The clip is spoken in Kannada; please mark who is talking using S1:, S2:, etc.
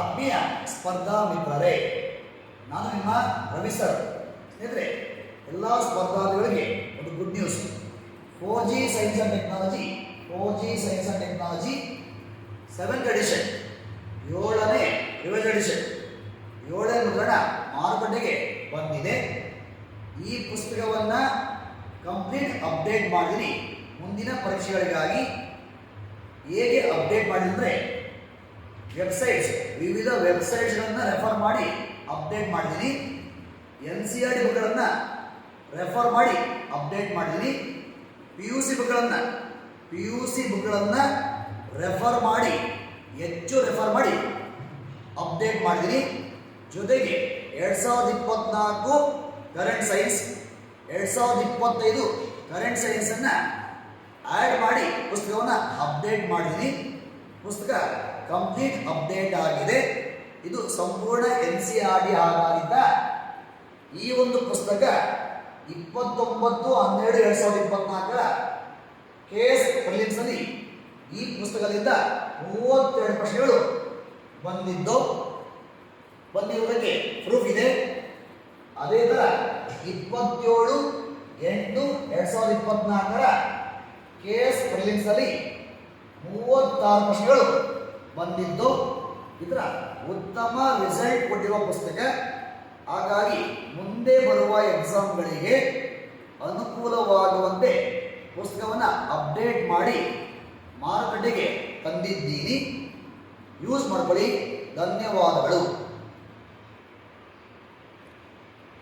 S1: ಆತ್ಮೀಯ ಸ್ಪರ್ಧಾ ಮಿತ್ರರೇ ನಾನು ನಿಮ್ಮ ರವಿ ಸರ್ ಸ್ನೇಹಿತರೆ, ಎಲ್ಲ ಸ್ಪರ್ಧಾರ್ಥಿಗಳಿಗೆ ಒಂದು good news four G science and technology four G science and technology seventh edition ಏಳನೇ ರಿವೈಸ್ ಎಡಿಷನ್ ಏಳನೇ ಮುದ್ರಣ ಮಾರುಕಟ್ಟೆಗೆ ಬಂದಿದೆ. ಈ ಪುಸ್ತಕವನ್ನು ಕಂಪ್ಲೀಟ್ ಅಪ್ಡೇಟ್ ಮಾಡಿದ್ದೀನಿ ಮುಂದಿನ ಪರೀಕ್ಷೆಗಳಿಗಾಗಿ ಹೇಗೆ ಅಪ್ಡೇಟ್ ಮಾಡಿದ್ರೆ ವೆಬ್ಸೈಟ್ಸ್ ವಿವಿಧ ವೆಬ್ಸೈಟ್ಸ್ಗಳನ್ನು ರೆಫರ್ ಮಾಡಿ ಅಪ್ಡೇಟ್ ಮಾಡಿದ್ದೀನಿ ಎನ್ ಸಿ ಆರ್ ಡಿ ಬುಕ್ಗಳನ್ನು ರೆಫರ್ ಮಾಡಿ ಅಪ್ಡೇಟ್ ಮಾಡಿದ್ದೀನಿ ಪಿ ಯು ಸಿ ಬುಕ್ಗಳನ್ನು ಪಿ ಯು ಸಿ ಬುಕ್ಗಳನ್ನು ರೆಫರ್ ಮಾಡಿ, ಹೆಚ್ಚು ರೆಫರ್ ಮಾಡಿ ಅಪ್ಡೇಟ್ ಮಾಡಿದ್ದೀನಿ ಜೊತೆಗೆ ಎರಡು ಸಾವಿರದ ಇಪ್ಪತ್ನಾಲ್ಕು ಕರೆಂಟ್ ಸೈನ್ಸ್ ಎರಡು ಸಾವಿರದ ಇಪ್ಪತ್ತೈದು ಕರೆಂಟ್ ಸೈನ್ಸನ್ನು ಆ್ಯಡ್ ಮಾಡಿ ಪುಸ್ತಕವನ್ನು ಅಪ್ಡೇಟ್ ಮಾಡಿದ್ದೀನಿ ಪುಸ್ತಕ ಕಂಪ್ಲೀಟ್ ಅಪ್ಡೇಟ್ ಆಗಿದೆ. ಇದು ಸಂಪೂರ್ಣ ಎನ್ ಸಿ ಆರ್ ಡಿ ಆಧಾರಿತ. ಈ ಒಂದು ಪುಸ್ತಕ ಇಪ್ಪತ್ತೊಂಬತ್ತು ಹನ್ನೆರಡು ಎರಡು ಸಾವಿರದ ಇಪ್ಪತ್ನಾಲ್ಕರ ಕೆ ಎಸ್ ಪ್ರಿಲಿಮ್ಸಲ್ಲಿ ಈ ಪುಸ್ತಕದಿಂದ ಮೂವತ್ತೆರಡು ಪ್ರಶ್ನೆಗಳು ಬಂದಿದ್ದು. ಬಂದಿರುವುದಕ್ಕೆ ಪ್ರೂಫ್ ಇದೆ. ಅದೇ ಥರ ಇಪ್ಪತ್ತೇಳು ಎಂಟು ಎರಡು ಸಾವಿರದ ಇಪ್ಪತ್ನಾಲ್ಕರ ಕೆ ಎಸ್ ಪ್ರಿಲಿಮ್ಸಲ್ಲಿ ಮೂವತ್ತಾರು ಪ್ರಶ್ನೆಗಳು ಬಂದಿದ್ದು. ಇದರ ಉತ್ತಮ ರಿಸಲ್ಟ್ ಕೊಟ್ಟಿರುವ ಪುಸ್ತಕ. ಹಾಗಾಗಿ ಮುಂದೆ ಬರುವ ಎಕ್ಸಾಮ್ಗಳಿಗೆ ಅನುಕೂಲವಾಗುವಂತೆ ಪುಸ್ತಕವನ್ನು ಅಪ್ಡೇಟ್ ಮಾಡಿ ಮಾರುಕಟ್ಟೆಗೆ ತಂದಿದ್ದೀನಿ ಯೂಸ್ ಮಾಡ್ಕೊಳ್ಳಿ. ಧನ್ಯವಾದಗಳು.